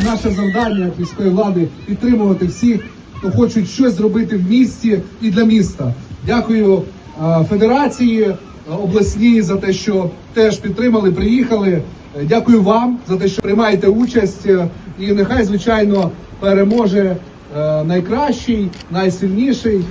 це наше завдання як міської влади підтримувати всіх, хто хочуть щось зробити в місті і для міста. Дякую е, федерації е, обласній за те, що теж підтримали, приїхали. Е, дякую вам за те, що приймаєте участь. Е, і нехай, звичайно, переможе е, найкращий, найсильніший.